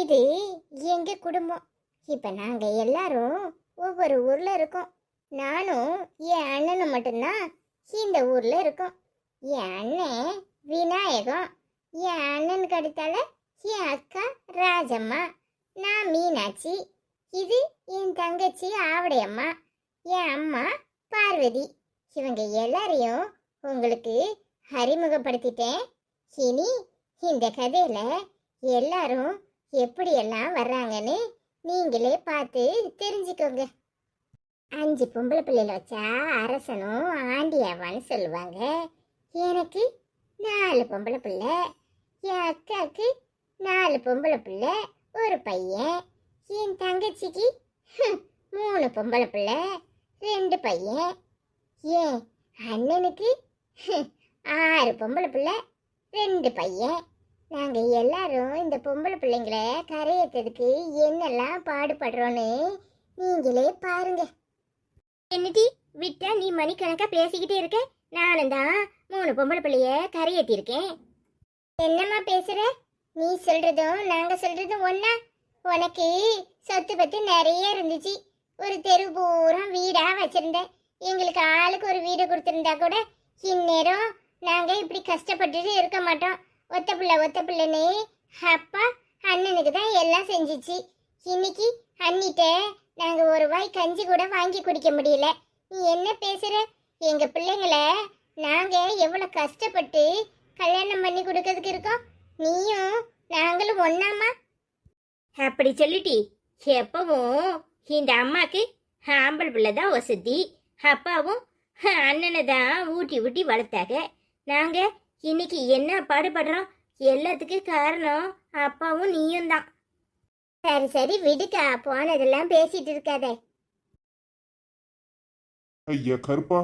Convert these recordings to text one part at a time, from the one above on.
இது எங்க குடும்பம். இப்ப நாங்க எல்லாரும் ஒவ்வொரு ஊர்ல இருக்கோம். நானும் என் அண்ணனும் மட்டும்தான் இந்த ஊர்ல இருக்கோம். என் அண்ணன் விநாயகம் என் அண்ணனுக்கு அடுத்தால என் அக்கா ராஜம்மா நான் மீனாட்சி இது என் தங்கச்சி ஆவடையம்மா என் அம்மா பார்வதி. இவங்க எல்லாரையும் உங்களுக்கு அறிமுகப்படுத்திட்டேன். இனி இந்த கதையில எல்லாரும் எப்படியெல்லாம் வர்றாங்கன்னு நீங்களே பார்த்து தெரிஞ்சுக்கோங்க. அஞ்சு பொம்பளை பிள்ளைல வச்சா அரசனும் ஆண்டியாவான்னு சொல்லுவாங்க. எனக்கு நாலு பொம்பளை பிள்ளை என் அக்காவுக்கு நாலு பொம்பளை பிள்ளை ஒரு பையன் என் தங்கச்சிக்கு மூணு பொம்பளை பிள்ளை ரெண்டு பையன். ஏன் அண்ணனுக்கு ஆறு பொம்பளை பிள்ளை ரெண்டு பையன். நாங்கள் எல்லாரும் இந்த பொம்பளை பிள்ளைங்கள கரையேற்றதுக்கு என்னெல்லாம் பாடுபடுறோன்னு நீங்களே பாருங்க. என்னடி விட்டா நீ மணிக்கணக்காக பேசிக்கிட்டே இருக்க? நானும் தான் மூணு பொம்பளை பிள்ளைய கரையேற்றிருக்கேன். என்னம்மா பேசுற? நீ சொல்றதும் நாங்கள் சொல்றதும் ஒன்றா உனக்கு சொத்து பத்து நிறைய இருந்துச்சு. ஒரு தெரு பூரா வீடாக வச்சுருந்தேன். எங்களுக்கு ஆளுக்கு ஒரு வீடு கொடுத்துருந்தா கூட இந்நேரம் நாங்கள் இப்படி கஷ்டப்பட்டுட்டு இருக்க மாட்டோம். ஒத்த பிள்ளை ஒத்த பிள்ளைன்னு அப்பா அண்ணனுக்கு தான் எல்லாம் செஞ்சிச்சு. இன்னைக்கு அண்ணிட்ட நாங்கள் ஒரு வாய் கஞ்சி கூட வாங்கி குடிக்க முடியல. நீ என்ன பேசுகிற எங்கள் பிள்ளைங்கள நாங்கள் எவ்வளோ கஷ்டப்பட்டு கல்யாணம் பண்ணி கொடுக்கறதுக்கு இருக்கோம். நீயும் நாங்களும் ஒன்றாமா அப்படி சொல்லிட்டி எப்பவும் இந்த அம்மாக்கு ஆம்பள் பிள்ளை தான் வசதி. அப்பாவும் அண்ணனை தான் ஊட்டி ஊட்டி வளர்த்தாங்க. நாங்கள் இன்னைக்கு என்ன பாடுபடுறோம்? எல்லாத்துக்கும் காரணம் அப்பாவும் நீயும் தான். சரி சரி விடுக்கா போனதெல்லாம் பேசிட்டு இருக்காதே. ஐயா கருப்பா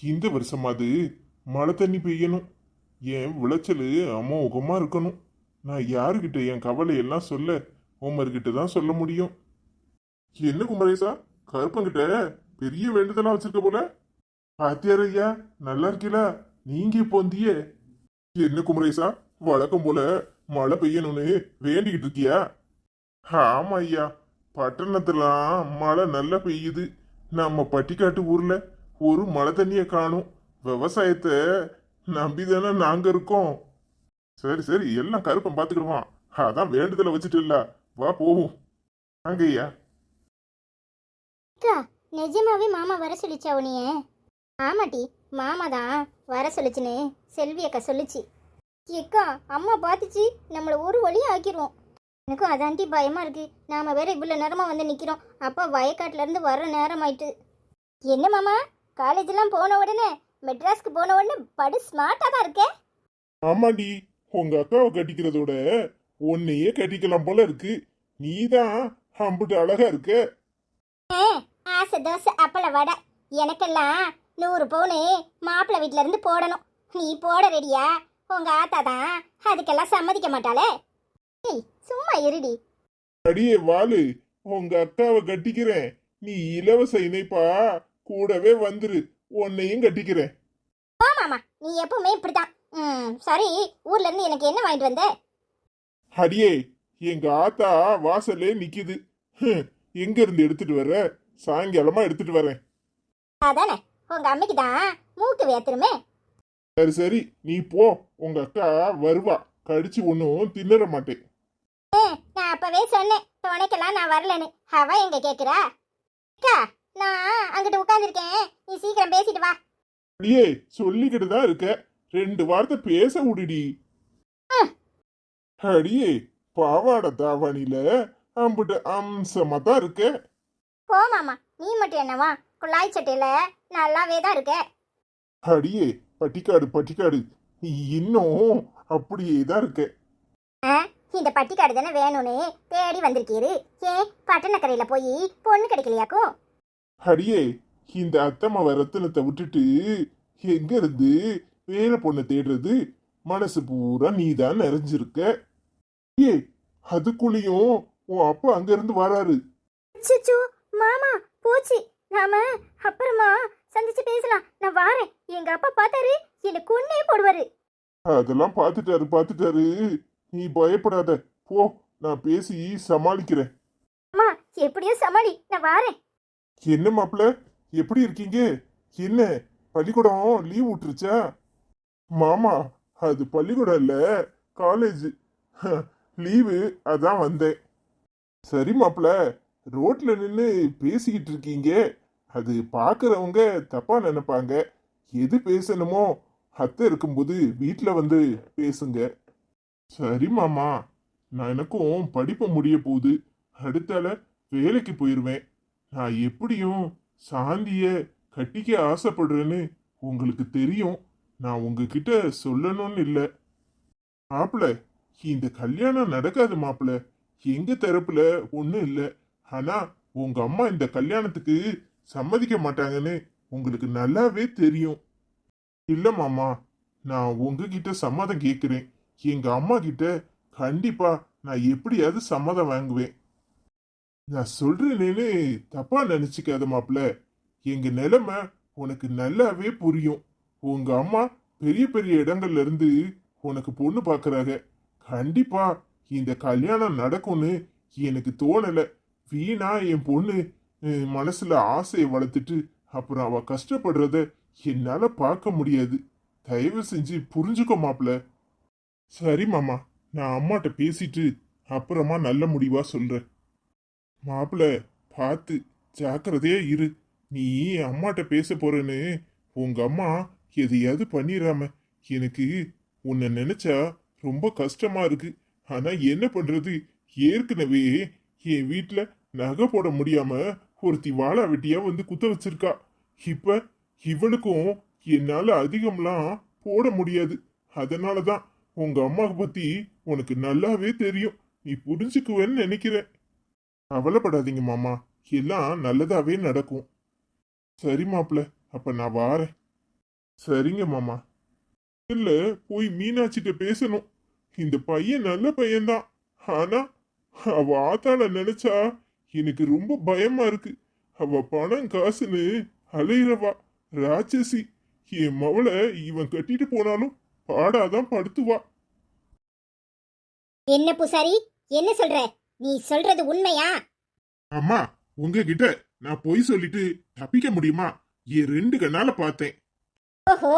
இந்த வருஷமாவது மழை தண்ணி பெய்யணும். என் விளைச்சல் அமோகமா இருக்கணும். நான் யாருக்கிட்ட என் கவலை எல்லாம் சொல்ல உமர்கிட்ட தான் சொல்ல முடியும். என்ன குமரேசா கருப்பங்கிட்ட பெரிய வேண்டுதலாக வச்சிருக்க போல? பாத்தியார் ஐயா நல்லா இருக்கீங்களா நீங்க இப்போ வந்தியே என்ன குமரேசா? வழக்கம் போல மழை பெய்யணும்னு வேண்டிக்கிட்டு இருக்கியா? ஆமா ஐயா பட்டணத்துலாம் மழை நல்லா பெய்யுது. நம்ம பட்டிக்காட்டு ஊர்ல ஒரு மழை தண்ணியை காணும். விவசாயத்தை நம்பிதானே நாங்க இருக்கோம். சரி சரி எல்லாம் கருப்பன் பார்த்துக்கிடுவான் அதான் வேண்டுதலை வச்சுட்டு இல்ல வா போவோம். வாங்க ஐயா அக்கா நிஜமாவே மாமா வர சொல்லிச்சா உனிய ஆமாட்டி மாமா தான் வர சொல்லுச்சுன்னு செல்வி அக்கா சொல்லுச்சு. அக்கா அம்மா பார்த்துச்சு நம்மளை ஒரு வழி ஆக்கிடுவோம் எனக்கும் அதான்ட்டி பயமா இருக்கு. நாம வேற இவ்வளோ நேரமா வந்து நிக்கிறோம். அப்பா வயக்காட்டுல இருந்து வர நேரம் ஆயிட்டு என்ன மாமா? காலேஜெல்லாம் போன உடனே மெட்ராஸ்க்கு போன உடனே படு ஸ்மார்ட்டா தான் இருக்கே. ஆமாடி உங்க அக்காவை கட்டிக்கிறதோட உன்னையே கட்டிக்கலாம் போல இருக்கு. நீதான் அம்புட்டு அழகா இருக்க. ஆசை தோசை அப்பள வடை. எனக்கெல்லாம் நூறு பவுனு மாப்பிள்ளை வீட்ல இருந்து போடணும். நீ போட ரெடியா? உங்க ஆத்தா தான் அதுக்கெல்லாம் சம்மதிக்க மாட்டாளே. ஏய் சும்மா இருடி. அடியே வாலு. உங்க அக்காவை கட்டிக்கிறேன். நீ இலவச இணைப்பா. கூடவே வந்துரு. உன்னையும் கட்டிக்கிறேன். ஆமாமா நீ எப்பவுமே இப்படிதான் ம் சரி. ஊர்ல இருந்து எனக்கு என்ன வாங்கிட்டு வந்த? அடியே எங்க ஆத்தா வாசல்லே நிக்குது. ஹம், எங்க இருந்து எடுத்துட்டு வர சாயங்காலமா எடுத்துட்டு வரேன். அதானே. உங்க அம்மைக்கு தான் மூக்கு வேத்துருமே. சரி சரி நீ போ. உங்க அக்கா வருவா. கடிச்சு ஒன்னும் தின்னற மாட்டேன். நான் அப்பவே சொன்னேன். துணைக்கெல்லாம் நான் வரலன்னு. அவ எங்க கேக்குறா? அக்கா நான் அங்கிட்டு உட்காந்துருக்கேன் நீ சீக்கிரம் பேசிட்டு வா. அடியே சொல்லிக்கிட்டு தான் இருக்க. ரெண்டு வார்த்தை பேச விடுடி. அடியே பாவாடை தாவணியில அம்புட்டு அம்சமா தான் இருக்க. போ மாமா. நீ மட்டும் என்னவா? குழாய் சட்டையில நல்லாவே தான் இருக்க. அடியே பட்டிக்காடு பட்டிக்காடு. நீ இன்னும் அப்படியே தான் இருக்க. இந்த பட்டிக்காடு தானே வேணும்னு தேடி வந்திருக்கீரு. ஏன் பட்டணக்கரையில போய் பொண்ணு கிடைக்கலையாக்கும் அடியே இந்த அத்தம்மாவ ரத்தினத்தை விட்டுட்டு எங்க இருந்து வேலை பொண்ணை தேடுறது? மனசு பூரா நீதான் நிறைஞ்சிருக்க. ஏ அதுக்குள்ளேயும் உன் அப்பா அங்க இருந்து வராரு. மாமா போச்சு. நாம அப்புறமா சந்திச்சு பேசலாம். நான் வாரேன். எங்க அப்பா பார்த்தாரு என்ன கொன்னே போடுவாரு. அதெல்லாம் பார்த்துட்டாரு பார்த்துட்டாரு. நீ பயப்படாத. போ நான் பேசி சமாளிக்கிறேன். அம்மா எப்படியோ சமாளி. நான் வாரேன். என்ன மாப்பிள்ள எப்படி இருக்கீங்க? என்ன? பள்ளிக்கூடம் லீவ் விட்டுருச்சா? மாமா அது பள்ளிக்கூடம் இல்ல காலேஜ். லீவு அதான் வந்தேன். சரி மாப்பிள்ள ரோட்ல நின்று பேசிக்கிட்டு இருக்கீங்க. அது பார்க்குறவங்க தப்பாக நினைப்பாங்க. எது பேசணுமோ அத்தை இருக்கும்போது வீட்டில் வந்து பேசுங்க. சரி மாமா நான் எனக்கும் படிப்பு முடிய போகுது. அடுத்தால வேலைக்கு போயிடுவேன் நான் எப்படியும் சாந்திய கட்டிக்க ஆசைப்படுறேன்னு உங்களுக்கு தெரியும். நான் உங்ககிட்ட சொல்லணும்னு இல்லை. மாப்பிள்ள இந்த கல்யாணம் நடக்காது மாப்பிள. எங்க தரப்புல ஒன்றும் இல்லை. ஆனால் உங்க அம்மா இந்த கல்யாணத்துக்கு சம்மதிக்க மாட்டாங்கன்னு உங்களுக்கு நல்லாவே தெரியும். இல்ல மாமா நான் உங்ககிட்ட சம்மதம் கேட்குறேன். எங்க அம்மா கிட்ட கண்டிப்பா நான் எப்படியாவது சம்மதம் வாங்குவேன். நான் சொல்றேன்னு தப்பா நினைச்சுக்காத மாப்பிள்ள. எங்க நிலைமை உனக்கு நல்லாவே புரியும். உங்க அம்மா பெரிய பெரிய இடங்கள்ல இருந்து உனக்கு பொண்ணு பாக்குறாங்க. கண்டிப்பா இந்த கல்யாணம் நடக்கும்னு எனக்கு தோணல. வீணா என் பொண்ணு மனசுல ஆசையை வளர்த்துட்டு அப்புறம் அவ கஷ்டப்படுறத என்னால பார்க்க முடியாது. தயவு செஞ்சு புரிஞ்சுக்கோ மாப்பிள. சரி மாமா நான் அம்மாட்ட பேசிட்டு அப்புறமா நல்ல முடிவா சொல்றேன். மாப்பிள பார்த்து ஜாக்கிரதையா இரு. நீ அம்மாட்ட பேச போறேன்னு உங்க அம்மா எதையாவது பண்ணிடாம எனக்கு உன்னை நினைச்சா ரொம்ப கஷ்டமா இருக்கு. ஆனா என்ன பண்றது? ஏற்கனவே என் வீட்டில் நகை போட முடியாம ஒருத்தி வாழா வெட்டியா வந்து குத்த வச்சிருக்கா. இப்ப இவளுக்கும் என்னால அதிகம்லாம் போட முடியாது. அதனாலதான் உங்க அம்மாவை பத்தி உனக்கு நல்லாவே தெரியும். நீ புரிஞ்சுக்குவேன்னு நினைக்கிறேன். அவலப்படாதீங்க மாமா. எல்லாம் நல்லதாவே நடக்கும். சரி மாப்பிள்ள அப்ப நான் வாரேன். சரிங்க மாமா. இல்ல போய் மீனாட்சிட்ட பேசணும். இந்த பையன் நல்ல பையன்தான். ஆனா அவ ஆத்தாள நினைச்சா எனக்கு ரொம்ப பயமா இருக்கு. அவ பணம் காசுன்னு அலையிறவா ராட்சசி. என் மவளை இவன் கட்டிட்டு போனாலும் பாடாதான் படுத்துவா. என்ன பூசாரி? என்ன சொல்ற? நீ சொல்றது உண்மையா? அம்மா உங்ககிட்ட நான் பொய் சொல்லிட்டு தப்பிக்க முடியுமா? என் ரெண்டு கண்ணால பார்த்தேன். ஓஹோ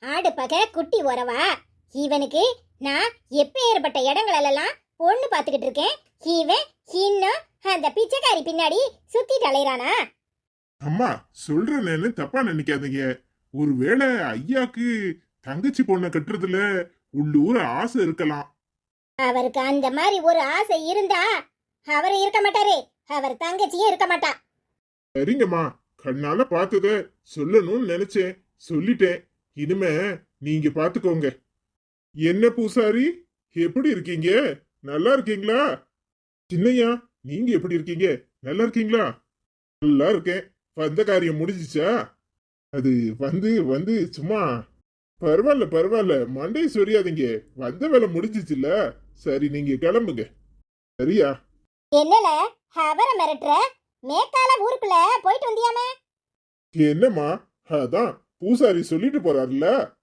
ஆடு பக குட்டி உறவா? இவனுக்கு நான் எப்பேற்பட்ட இடங்களெல்லாம் பொண்ணு பார்த்துக்கிட்டு இருக்கேன். இவன் இன்னும் அந்த பிச்சைக்காரி பின்னாடி சுத்திட்டு அலையறானா? அம்மா சொல்றேன்னு தப்பா நினைக்காதீங்க. ஒருவேளை ஐயாக்கு தங்கச்சி பொண்ணை கட்டுறதுல உள்ளூர் ஆசை இருக்கலாம். அவருக்கு அந்த மாதிரி ஒரு ஆசை இருந்தா அவர் இருக்க மாட்டாரு. அவர் தங்கச்சியும் இருக்க மாட்டா. சரிங்கம்மா. கண்ணால பார்த்தத சொல்லணும்னு நினைச்சேன். சொல்லிட்டேன். இனிமே நீங்க பாத்துக்கோங்க. என்ன பூசாரி? எப்படி இருக்கீங்க? நல்லா இருக்கீங்களா? சின்னையா நீங்க எப்படி இருக்கீங்க? நல்லா இருக்கீங்களா? நல்லா இருக்கேன். வந்த காரியம் முடிஞ்சிச்சா? அது வந்து வந்து சும்மா. பரவாயில்ல பரவாயில்ல. மண்டை சொரியாதீங்க. வந்த வேலை முடிஞ்சிச்சுல்ல. சரி நீங்க கிளம்புங்க. சரியா? என்னல? அவரை மிரட்டுற? மேக்கால ஊருக்குள்ள போயிட்டு வந்தியாமே? என்னம்மா? அதான் பூசாரி சொல்லிட்டு போறாருல்ல.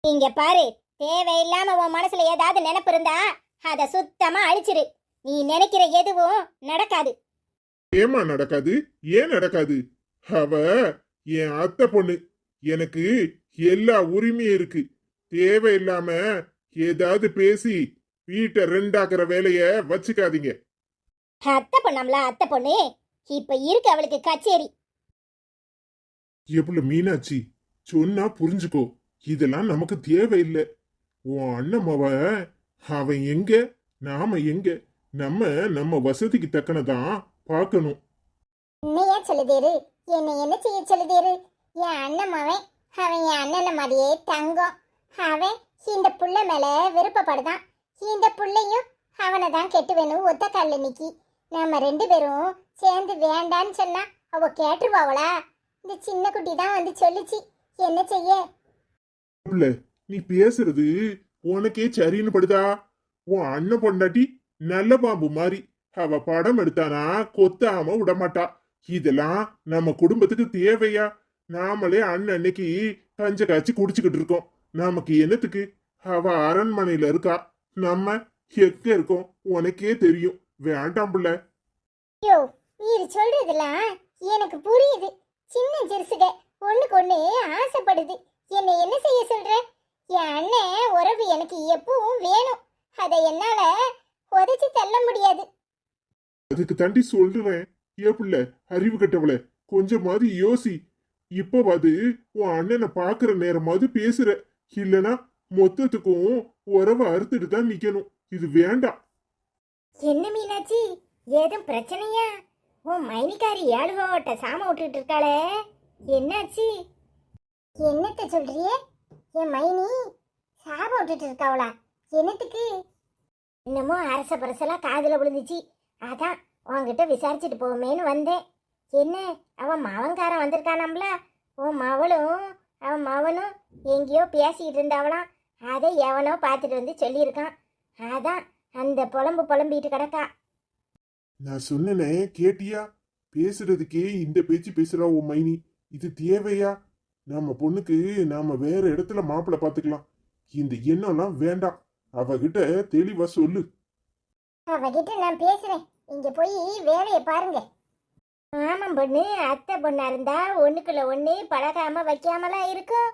இங்க பாரு. தேவையில்லாம உன் மனசுல ஏதாவது நினைப்பு இருந்தா அத சுத்தமா அழிச்சிரு. நீ நினைக்கிற எதுவும் நடக்காது. ஏமா நடக்காது? ஏன் நடக்காது? அவ என் அத்தை பொண்ணு. எனக்கு எல்லா உரிமையும் இருக்கு. தேவையில்லாம ஏதாவது பேசி வீட்டை ரெண்டாக்குற வேலைய வச்சுக்காதீங்க. அத்தை பொண்ணாம்ல அத்தை பொண்ணு? இப்ப இருக்கு அவளுக்கு கச்சேரி. எப்படி மீனாட்சி? சொன்னா புரிஞ்சுக்கோ. இதெல்லாம் நமக்கு தேவையில்லை. உன் அண்ணம்மாவ அவன் எங்க? நாம எங்க? நம்ம நம்ம வசதிக்கு தக்கனதான் பார்க்கணும். என்னையா சொல்லுதேரு? என்னை என்ன செய்ய சொல்லுதேரு? என் அண்ணன் மவன் அவன் என் அண்ணனை மாதிரியே தங்கம். அவன் இந்த புள்ள மேல விருப்பப்படுதான். இந்த புள்ளையும் அவனை தான் கெட்டு வேணும் ஒத்த காலில் நிக்கி. நம்ம ரெண்டு பேரும் சேர்ந்து வேண்டான்னு சொன்னா அவ கேட்டுருவாவளா? இந்த சின்ன குட்டி தான் வந்து சொல்லுச்சு. என்ன செய்ய? நீ பேசுறது உனக்கே சரின்னு படுதா? உன் அண்ணன் பொண்டாட்டி நல்ல பாம்பு மாதிரி. அவ படம் எடுத்தானா கொத்தாம விடமாட்டா. இதெல்லாம் நம்ம குடும்பத்துக்கு தேவையா? நாமளே அன்னன்னைக்கு கஞ்ச காய்ச்சி குடிச்சுக்கிட்டு இருக்கோம். நமக்கு என்னத்துக்கு? அவ அரண்மனையில இருக்கா. நம்ம எங்க இருக்கோம்? உனக்கே தெரியும். வேண்டாம் பிள்ள. ஐயோ நீர் சொல்றதெல்லாம் எனக்கு புரியுது. சின்ன ஜெருசுக ஒண்ணுக்கு ஒண்ணு ஆசைப்படுது. என்னை என்ன செய்ய சொல்ற? என் அண்ணன் உறவு எனக்கு எப்பவும் வேணும். அதை என்னால உதைச்சு தள்ள முடியாது. அதுக்கு தாண்டி சொல்றேன். ஏ புள்ள அறிவு கட்டவள கொஞ்சமாவது யோசி. இப்பவாது உன் அண்ணனை பாக்குற நேரமாவது பேசுற. இல்லனா மொத்தத்துக்கும் உறவை அறுத்துட்டு தான் நிக்கணும். இது வேண்டாம். என்ன மீனாட்சி? ஏதும் பிரச்சனையா? உன் மைனிக்காரி ஏழுகோட்ட சாம விட்டுட்டு இருக்காளே. என்னாச்சு? என்னத்த சொல்றியே? என் மைனி சாபம் விட்டுட்டு இருக்காவளா? என்னத்துக்கு? இன்னமும் அரச பரசெல்லாம் காதில் விழுந்துச்சு. அதான் உன்கிட்ட விசாரிச்சுட்டு போவோமேன்னு வந்தேன். என்ன? அவன் மவன்காரன் வந்திருக்கானாம்ல? உன் மவளும் அவன் மவனும் எங்கேயோ பேசிக்கிட்டு இருந்தாவளாம். அதை எவனோ பார்த்துட்டு வந்து சொல்லியிருக்கான். அதான் அந்த புலம்பு புலம்பிட்டு கிடக்கா. நான் சொன்னனே கேட்டியா? பேசுறதுக்கே இந்த பேச்சு பேசுறா உன் மைனி. இது தேவையா? நம்ம பொண்ணுக்கு நாம வேற இடத்துல மாப்பிள்ள பாத்துக்கலாம் இந்த எண்ணம்லாம் வேண்டாம். அவகிட்ட தெளிவா சொல்லு. அவகிட்ட நான் பேசுறேன். இங்க போய் வேலையை பாருங்க. மாமன் பொண்ணு அத்தை பொண்ணா இருந்தா ஒண்ணுக்குள்ள ஒண்ணு பழகாம வைக்காமலாம் இருக்கும்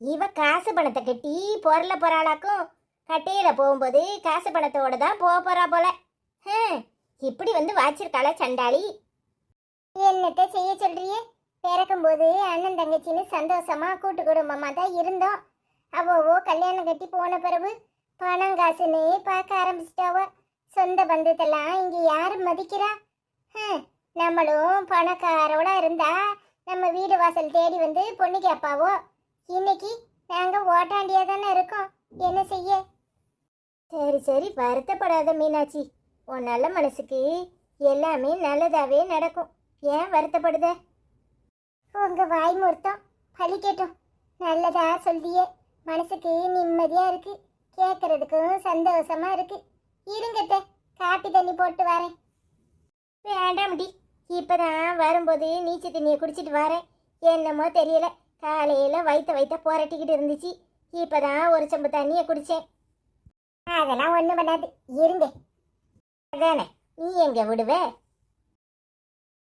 இவ காசு பணத்தை கட்டி பொருள போறாளாக்கும். கட்டையில போகும்போது காசு பணத்தோட தான் போக போறா போல. இப்படி வந்து வாச்சிருக்காளா சண்டாளி? என்னத்த செய்ய சொல்றியே? பிறக்கும்போது அண்ணன் தங்கச்சின்னு சந்தோஷமா கூட்டு குடும்பமா தான் இருந்தோம். அவ்வளோ கல்யாணம் கட்டி போன பிறகு பணம் காசுன்னு பார்க்க ஆரம்பிச்சிட்டாவ? சொந்த பந்தத்தெல்லாம் இங்கே யார் மதிக்கிறா? நம்மளும் பணக்காரோட இருந்தா நம்ம வீடு வாசல் தேடி வந்து பொண்ணு கேட்பாவோ? இன்னைக்கு நாங்கள் ஓட்டாண்டியாக தானே இருக்கோம். என்ன செய்ய? சரி சரி வருத்தப்படாத மீனாட்சி. உன் நல்ல மனசுக்கு எல்லாமே நல்லதாகவே நடக்கும். ஏன் வருத்தப்படுத? உங்கள் வாய் முறுத்தம் பழிக்கட்டும். நல்லதா சொல்லியே மனசுக்கு நிம்மதியாக இருக்குது கேட்கறதுக்கும் சந்தோஷமா இருக்கு. இருங்கத்த காப்பி தண்ணி போட்டு வரேன். வேண்டாம்டி இப்பதான் வரும்போது நீச்சல் தண்ணியை குடிச்சிட்டு வரேன். என்னமோ தெரியல காலையில வைத்த வைத்த போராட்டிக்கிட்டு இருந்துச்சு. இப்பதான் ஒரு செம்பு தண்ணியை குடிச்சேன். அதெல்லாம் ஒண்ணும் பண்ணாது இருங்க. அதானே நீ எங்க விடுவே?